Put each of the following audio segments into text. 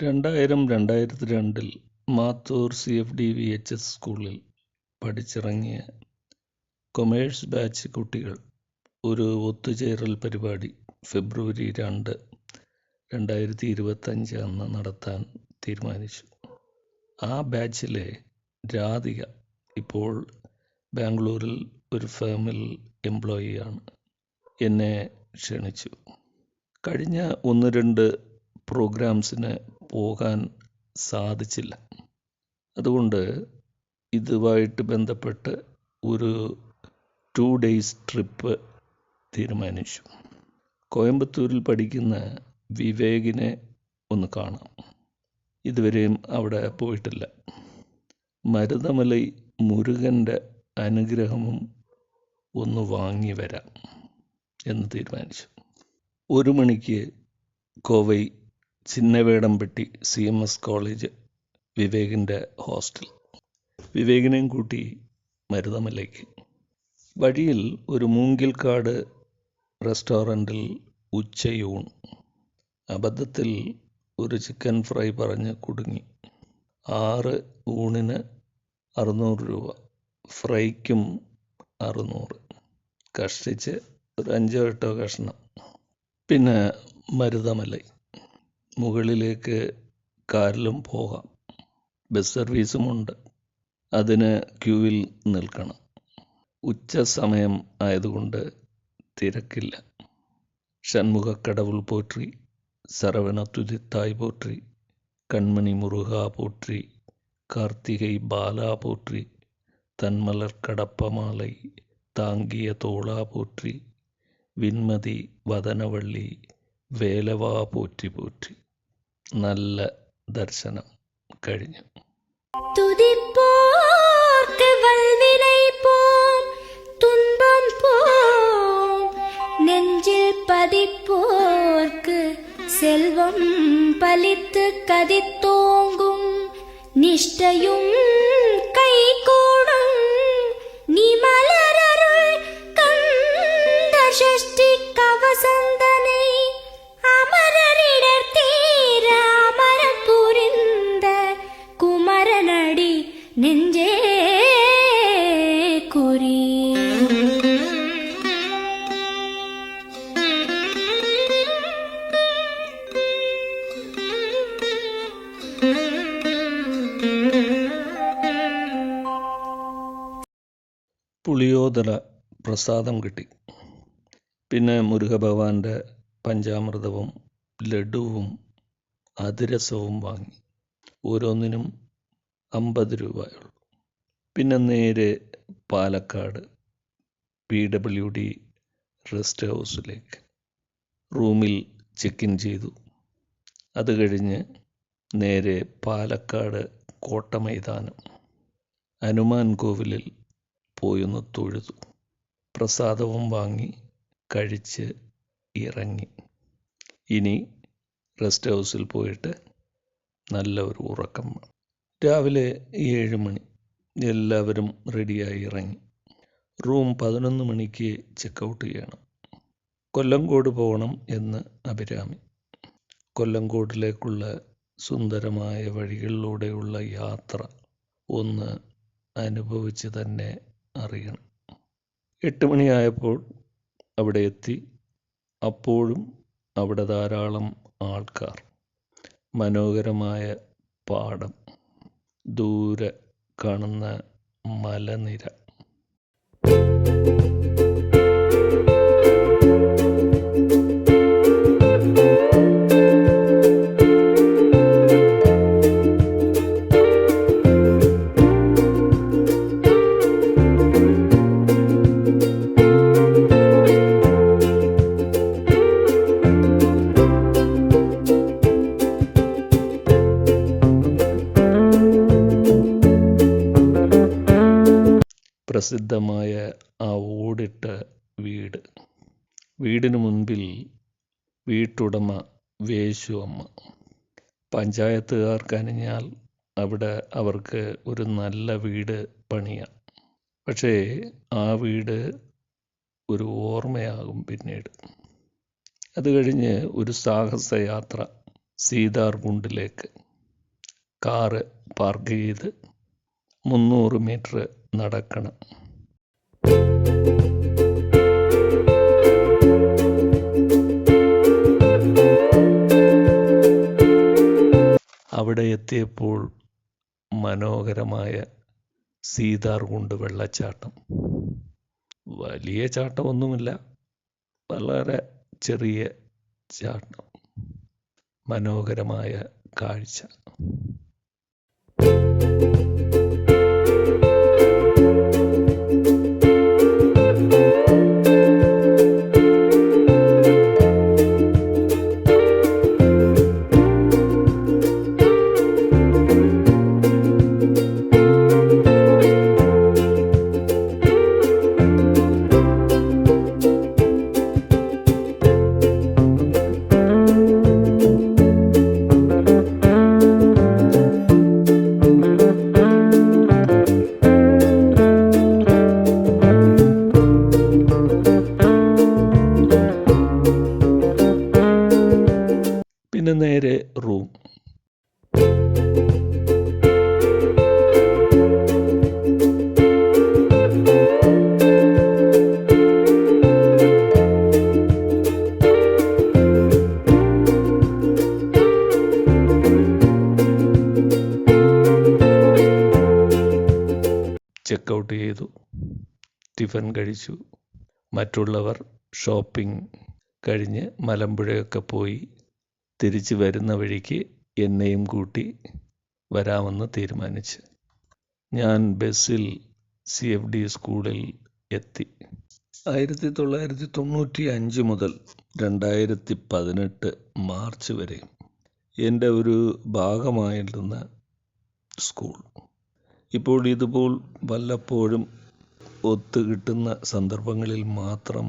രണ്ടായിരം രണ്ടായിരത്തി രണ്ടിൽ Mathur C F D V H S സ്കൂളിൽ പഠിച്ചിറങ്ങിയ കൊമേഴ്സ് ബാച്ച് കുട്ടികൾ ഒരു ഒത്തുചേരൽ പരിപാടി ഫെബ്രുവരി രണ്ട് രണ്ടായിരത്തി ഇരുപത്തഞ്ച് അന്ന് നടത്താൻ തീരുമാനിച്ചു. ആ ബാച്ചിലെ രാധിക ഇപ്പോൾ ബാംഗ്ലൂരിൽ ഒരു ഫേമിൽ എംപ്ലോയിയാണ് എന്നെ ക്ഷണിച്ചു. കഴിഞ്ഞ ഒന്ന് രണ്ട് പ്രോഗ്രാംസിന് പോകാൻ സാധിച്ചില്ല. അതുകൊണ്ട് ഇതുമായിട്ട് ബന്ധപ്പെട്ട് ഒരു ടു ഡേയ്സ് ട്രിപ്പ് തീരുമാനിച്ചു. കോയമ്പത്തൂരിൽ പഠിക്കുന്ന വിവേകിനെ ഒന്ന് കാണാം. ഇതുവരെയും അവിടെ പോയിട്ടില്ല. മരുതമലൈ മുരുകന്റെ അനുഗ്രഹവും ഒന്ന് വാങ്ങി വരാം എന്ന് തീരുമാനിച്ചു. ഒരു മണിക്ക് Kovai Chinnavedampatti C M S college വിവേകിന്റെ hostel. വിവേകിനെയും കൂട്ടി മരുതമലയ്ക്ക്. വഴിയിൽ ഒരു മൂങ്കിൽക്കാട് റെസ്റ്റോറന്റിൽ ഉച്ചയൂൺ. അബദ്ധത്തിൽ ഒരു ചിക്കൻ ഫ്രൈ പറഞ്ഞ് കുടുങ്ങി. ആറ് ഊണിന് അറുന്നൂറ് രൂപ. ഫ്രൈക്കും അറുന്നൂറ്. കഷ്ടിച്ച് ഒരു അഞ്ചോ എട്ടോ കഷ്ണം. പിന്നെ മരുതമലൈ. മുകളിലേക്ക് കാറിലും പോകാം. ബസ് സർവീസുമുണ്ട് അതിന് ക്യൂവിൽ നിൽക്കണം. ഉച്ച സമയം ആയതുകൊണ്ട് തിരക്കില്ല. ഷൺമുഖ കടവുൾ പോറ്റി സരവണ പോറ്റി കൺമണി മുറുക പോറ്റി കാർത്തികൈ ബാല പോറ്റി തന്മലർ കടപ്പമാലൈ താങ്കിയ തോളാ പോറ്റി വിന്മതി വദനവള്ളി വേലവാ പോറ്റി പോറ്റി. നല്ല ദർശനം കഴിഞ്ഞു துதிப்போர்க்கு வல்வினை போம் துன்பம் போம் நெஞ்சில் பதிப்போர்க்கு செல்வம் பலித்து கதித்தோங்கும் நிஷ்டையும் கைகூடும் நீ மலரருள் கந்த சஷ்டி പുളിയോദര പ്രസാദം കിട്ടി. പിന്നെ മുരുകഭഗവാന്റെ പഞ്ചാമൃതവും ലഡുവും അതിരസവും വാങ്ങി. ഓരോന്നിനും അമ്പത് രൂപയുള്ളൂ. പിന്നെ നേരെ Palakkad P W D rest ഹൗസിലേക്ക് റൂമിൽ ചെക്ക് ഇൻ ചെയ്തു. അത് കഴിഞ്ഞ് നേരെ പാലക്കാട് കോട്ട മൈതാനം ഹനുമാൻ കോവിലിൽ പോയൊന്ന് തൊഴുതു. പ്രസാദവും വാങ്ങി കഴിച്ച് ഇറങ്ങി. ഇനി റെസ്റ്റ് ഹൗസിൽ പോയിട്ട് നല്ല ഒരു ഉറക്കം രാവിലെ ഏഴ് മണി എല്ലാവരും റെഡിയായി ഇറങ്ങി. റൂം പതിനൊന്ന് മണിക്ക് ചെക്ക് ഔട്ട് ചെയ്യണം. കൊല്ലങ്കോട് പോകണം എന്ന് അഭിരാമി. കൊല്ലങ്കോട്ടിലേക്കുള്ള സുന്ദരമായ വഴികളിലൂടെയുള്ള യാത്ര ഒന്ന് അനുഭവിച്ച് തന്നെ അറിയണം. എട്ട് മണിയായപ്പോൾ അവിടെ എത്തി. അപ്പോഴും അവിടെ ധാരാളം ആൾക്കാർ. മനോഹരമായ പാടം. ദൂരെ കാണുന്ന മലനിര. പ്രസിദ്ധമായ ആ ഓടിട്ട വീട്. വീടിന് മുൻപിൽ വീട്ടുടമ വേശു അമ്മ. പഞ്ചായത്തുകാർക്ക് അനിഞ്ഞാൽ അവിടെ അവർക്ക് ഒരു നല്ല വീട് പണിയാം. പക്ഷേ ആ വീട് ഒരു ഓർമ്മയാകും പിന്നീട്. അത് കഴിഞ്ഞ് ഒരു സാഹസയാത്ര സീതാർകുണ്ടിലേക്ക്. കാറ് പാർക്ക് ചെയ്ത് മുന്നൂറ് മീറ്റർ നടക്കണം. അവിടെ എത്തിയപ്പോൾ മനോഹരമായ സീതാർകുണ്ട് വെള്ളച്ചാട്ടം. വലിയ ചാട്ടമൊന്നുമില്ല വളരെ ചെറിയ ചാട്ടം. മനോഹരമായ കാഴ്ച. ചെക്കൗട്ട് ചെയ്തു. ടിഫൻ കഴിച്ചു. മറ്റുള്ളവർ ഷോപ്പിംഗ് കഴിഞ്ഞ് മലമ്പുഴയൊക്കെ പോയി തിരിച്ച് വരുന്ന വഴിക്ക് എന്നെയും കൂട്ടി വരാമെന്ന് തീരുമാനിച്ച്. ഞാൻ ബസ്സിൽ സി എഫ് ഡി സ്കൂളിൽ എത്തി. ആയിരത്തി തൊള്ളായിരത്തി തൊണ്ണൂറ്റി അഞ്ച് മുതൽ രണ്ടായിരത്തി പതിനെട്ട് മാർച്ച് വരെ എന്റെ ഒരു ഭാഗമായിരുന്ന സ്കൂൾ. ഇപ്പോൾ ഇതുപോൽ വല്ലപ്പോഴും ഒത്തുകിട്ടുന്ന സന്ദർഭങ്ങളിൽ മാത്രം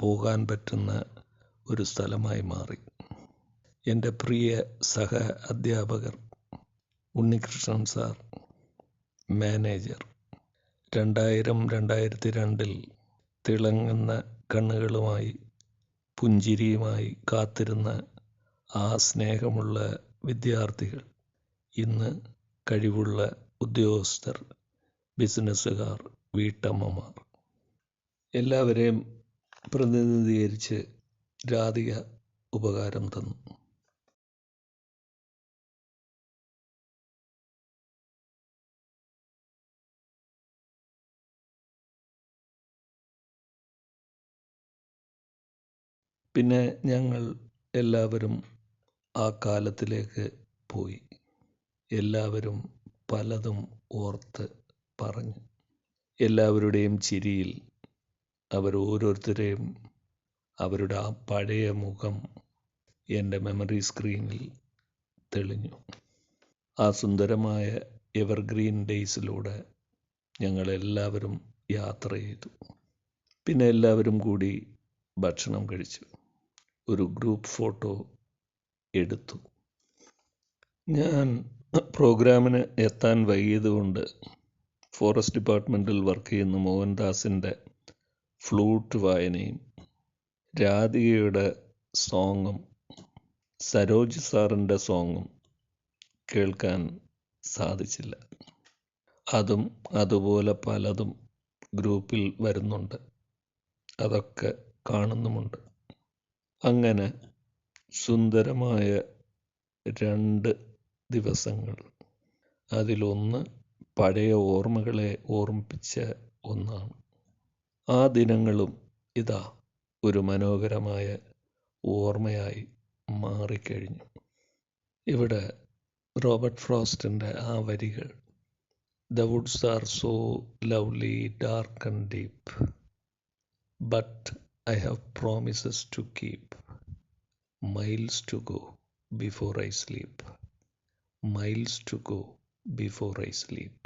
പോകാൻ പറ്റുന്ന ഒരു സ്ഥലമായി മാറി. എന്റെ പ്രിയ സഹ അധ്യാപകർ ഉണ്ണികൃഷ്ണൻ സാർ മാനേജർ രണ്ടായിരം രണ്ടായിരത്തി രണ്ടിൽ തിളങ്ങുന്ന കണ്ണുകളുമായി പുഞ്ചിരിയുമായി കാത്തിരുന്ന ആ സ്നേഹമുള്ള വിദ്യാർത്ഥികൾ ഇന്ന് കഴിവുള്ള ഉദ്യോഗസ്ഥർ ബിസിനസ്സുകാർ വീട്ടമ്മമാർ എല്ലാവരെയും പ്രതിനിധീകരിച്ച് രാധിക ഉപകാരം തന്നു. പിന്നെ ഞങ്ങൾ എല്ലാവരും ആ കാലത്തിലേക്ക് പോയി. എല്ലാവരും പലതും ഓർത്ത് പറഞ്ഞു എല്ലാവരുടെയും ചിരിയിൽ അവർ ഓരോരുത്തരെയും അവരുടെ ആ പഴയ മുഖം എന്റെ മെമ്മറി സ്ക്രീനിൽ തെളിഞ്ഞു. ആ സുന്ദരമായ എവർഗ്രീൻ ഡേയ്സിലൂടെ ഞങ്ങളെല്ലാവരും യാത്ര ചെയ്തു. പിന്നെ എല്ലാവരും കൂടി ഭക്ഷണം കഴിച്ചു. ഒരു ഗ്രൂപ്പ് ഫോട്ടോ എടുത്തു. ഞാൻ പ്രോഗ്രാമിന് എത്താൻ വൈകിയതുകൊണ്ട് ഫോറസ്റ്റ് ഡിപ്പാർട്ട്മെന്റിൽ വർക്ക് ചെയ്യുന്ന മോഹൻദാസിന്റെ ഫ്ലൂട്ട് വായനയും രാധികയുടെ സോങ്ങും സരോജ് സാറിന്റെ സോങ്ങും കേൾക്കാൻ സാധിച്ചില്ല. അതും അതുപോലെ പലതും ഗ്രൂപ്പിൽ വരുന്നുണ്ട്. അതൊക്കെ കാണുന്നുമുണ്ട്. അങ്ങനെ സുന്ദരമായ രണ്ട് ദിവസങ്ങൾ. അതിലൊന്ന് പഴയ ഓർമ്മകളെ ഓർമ്മിപ്പിച്ച ഒന്നാണ്. ആ ദിനങ്ങളും ഇതാ ഒരു മനോഹരമായ ഓർമ്മയായി മാറിക്കഴിഞ്ഞു. ഇവിടെ റോബർട്ട് ഫ്രോസ്റ്റിന്റെ ആ വരികൾ the woods are so lovely dark and deep but I have promises to keep miles to go before I sleep. Miles to go before I sleep